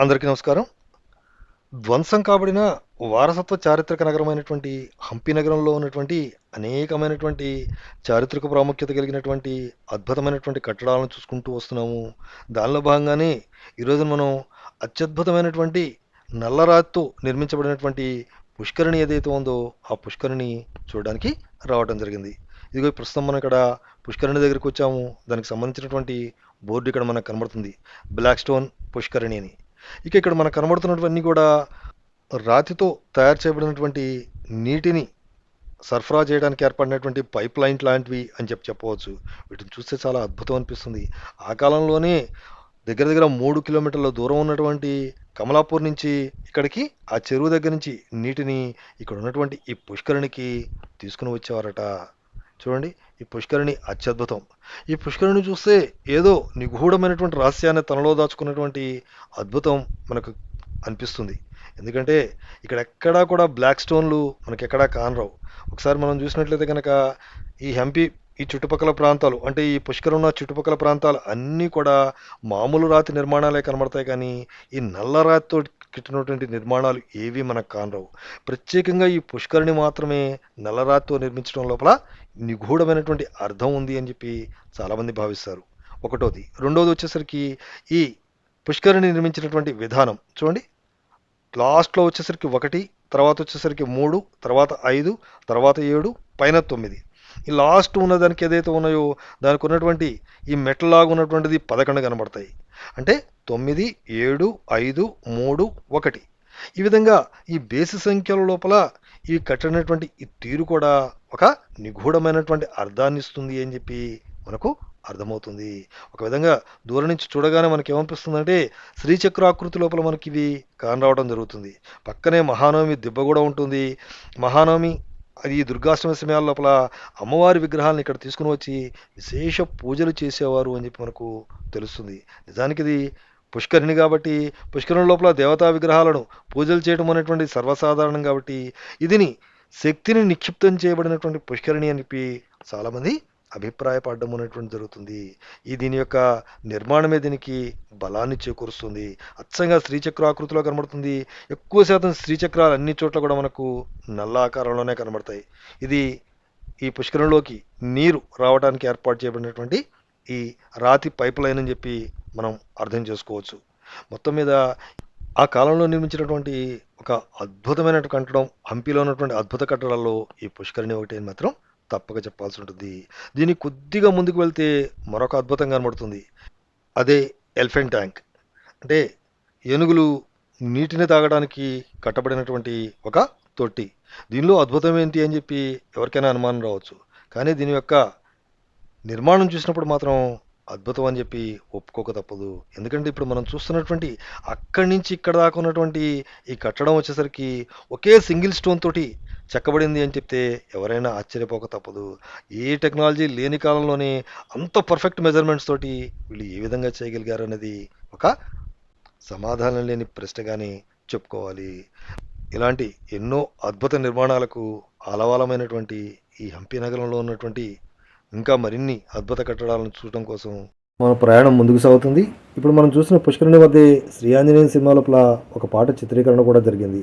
అందరికీ నమస్కారం. ధ్వంసం కాబడిన వారసత్వ చారిత్రక నగరమైనటువంటి హంపి నగరంలో ఉన్నటువంటి అనేకమైనటువంటి చారిత్రక ప్రాముఖ్యత కలిగినటువంటి అద్భుతమైనటువంటి కట్టడాలను చూసుకుంటూ వస్తున్నాము. దానిలో భాగంగానే ఈరోజు మనం అత్యద్భుతమైనటువంటి నల్లరాతితో నిర్మించబడినటువంటి పుష్కరిణి ఏదైతే ఉందో ఆ పుష్కరిణి చూడడానికి రావడం జరిగింది. ఇదిగో ప్రస్తుతం మనం ఇక్కడ పుష్కరిణి దగ్గరికి వచ్చాము. దానికి సంబంధించినటువంటి బోర్డు ఇక్కడ మనకు కనబడుతుంది. బ్లాక్ స్టోన్ పుష్కరిణి అని. ఇక ఇక్కడ మనకు కనబడుతున్నటువన్నీ కూడా రాతితో తయారు చేయబడినటువంటి నీటిని సరఫరా చేయడానికి ఏర్పడినటువంటి పైప్ లైన్ లాంటివి అని చెప్పి చెప్పవచ్చు. వీటిని చూస్తే చాలా అద్భుతం అనిపిస్తుంది. ఆ కాలంలోనే దగ్గర దగ్గర మూడు కిలోమీటర్ల దూరం ఉన్నటువంటి కమలాపూర్ నుంచి ఇక్కడికి ఆ చెరువు దగ్గర నుంచి నీటిని ఇక్కడ ఉన్నటువంటి ఈ పుష్కరిణికి తీసుకుని వచ్చేవారట. చూడండి ఈ పుష్కరిణి అత్యద్భుతం. ఈ పుష్కరిణి చూస్తే ఏదో నిగూఢమైనటువంటి రహస్యాన్ని తనలో దాచుకున్నటువంటి అద్భుతం మనకు అనిపిస్తుంది. ఎందుకంటే ఇక్కడ ఎక్కడా కూడా బ్లాక్ స్టోన్లు మనకి ఎక్కడా కానరావు. ఒకసారి మనం చూసినట్లయితే కనుక ఈ హంపి ఈ చుట్టుపక్కల ప్రాంతాలు అంటే ఈ పుష్కరం చుట్టుపక్కల ప్రాంతాలు అన్నీ కూడా మామూలు రాతి నిర్మాణాలే కనబడతాయి కానీ ఈ నల్ల రాతితో కట్టినటువంటి నిర్మాణాలు ఏవి మనకు కానరావు. ప్రత్యేకంగా ఈ పుష్కరిణి మాత్రమే నల్లరాతితో నిర్మించడం లోపల నిగూఢమైనటువంటి అర్థం ఉంది అని చెప్పి చాలామంది భావిస్తారు. ఒకటోది. రెండోది వచ్చేసరికి ఈ పుష్కరిణి నిర్మించినటువంటి విధానం. చూడండి. లాస్ట్లో వచ్చేసరికి ఒకటి తర్వాత వచ్చేసరికి మూడు తర్వాత ఐదు తర్వాత ఏడు పైన తొమ్మిది. ఈ లాస్ట్ ఉన్నదానికి ఏదైతే ఉన్నాయో దానికి ఉన్నటువంటి ఈ మెట్లలాగా ఉన్నటువంటిది పదకొండు కనబడతాయి. అంటే తొమ్మిది ఏడు ఐదు మూడు ఒకటి. ఈ విధంగా ఈ బేసి సంఖ్యల లోపల ఈ కట్టినటువంటి ఈ తీరు కూడా ఒక నిగూఢమైనటువంటి అర్థాన్ని ఇస్తుంది అని చెప్పి మనకు అర్థమవుతుంది. ఒక విధంగా దూరం నుంచి చూడగానే మనకి ఏమనిపిస్తుందంటే శ్రీచక్రాకృతి లోపల మనకి ఇవి కానరావడం జరుగుతుంది. పక్కనే మహానవమి దిబ్బ కూడా ఉంటుంది. మహానవమి అది ఈ దుర్గాష్టమి సమయాల లోపల అమ్మవారి విగ్రహాలను ఇక్కడ తీసుకుని వచ్చి విశేష పూజలు చేసేవారు అని చెప్పి మనకు తెలుస్తుంది. నిజానికి ఇది పుష్కరిణి కాబట్టి పుష్కరిణి లోపల దేవతా విగ్రహాలను పూజలు చేయడం అనేటువంటి సర్వసాధారణం కాబట్టి ఇదిని శక్తిని నిక్షిప్తం చేయబడినటువంటి పుష్కరిణి అని చెప్పి చాలామంది అభిప్రాయపడడం అనేటువంటి జరుగుతుంది. ఈ దీని యొక్క నిర్మాణమే దీనికి బలాన్ని చేకూరుస్తుంది. అచ్చంగా శ్రీచక్రాకృతిలో కనబడుతుంది. ఎక్కువ శాతం శ్రీచక్రాలు అన్ని చోట్ల కూడా మనకు నల్ల ఆకారంలోనే కనబడతాయి. ఇది ఈ పుష్కరంలోకి నీరు రావడానికి ఏర్పాటు చేయబడినటువంటి ఈ రాతి పైప్ లైన్ అని చెప్పి మనం అర్థం చేసుకోవచ్చు. మొత్తం మీద ఆ కాలంలో నిర్మించినటువంటి ఒక అద్భుతమైన కట్టడం హంపిలో ఉన్నటువంటి అద్భుత కట్టడాల్లో ఈ పుష్కరిణి ఒకటి అని మాత్రం తప్పక చెప్పాల్సి ఉంటుంది దీని కొద్దిగా ముందుకు వెళ్తే మరొక అద్భుతం కనబడుతుంది. అదే ఎలిఫెంట్ ట్యాంక్. అంటే ఏనుగులు నీటిని తాగడానికి కట్టబడినటువంటి ఒక తొట్టి. దీనిలో అద్భుతం ఏంటి అని చెప్పి ఎవరికైనా అనుమానం రావచ్చు. కానీ దీని యొక్క నిర్మాణం చూసినప్పుడు మాత్రం అద్భుతం అని చెప్పి ఒప్పుకోక తప్పదు. ఎందుకంటే ఇప్పుడు మనం చూస్తున్నటువంటి అక్కడి నుంచి ఇక్కడ దాకా ఉన్నటువంటి ఈ కట్టడం వచ్చేసరికి ఒకే సింగిల్ స్టోన్ తోటి చెక్కబడింది అని చెప్తే ఎవరైనా ఆశ్చర్యపోక తప్పదు. ఏ టెక్నాలజీ లేని కాలంలోనే అంత పర్ఫెక్ట్ మెజర్మెంట్స్ తోటి వీళ్ళు ఏ విధంగా చేయగలిగారు అనేది ఒక సమాధానం లేని ప్రశ్నగానే చెప్పుకోవాలి. ఇలాంటి ఎన్నో అద్భుత నిర్మాణాలకు ఆలవాలమైనటువంటి ఈ హంపి నగరంలో ఉన్నటువంటి ఇంకా మరిన్ని అద్భుత కట్టడాలను చూడటం కోసం మన ప్రయాణం ముందుకు సాగుతుంది. ఇప్పుడు మనం చూసిన పుష్కరిణి వద్దే శ్రీ ఆంజనేయ సినిమా లోపల ఒక పాట చిత్రీకరణ కూడా జరిగింది.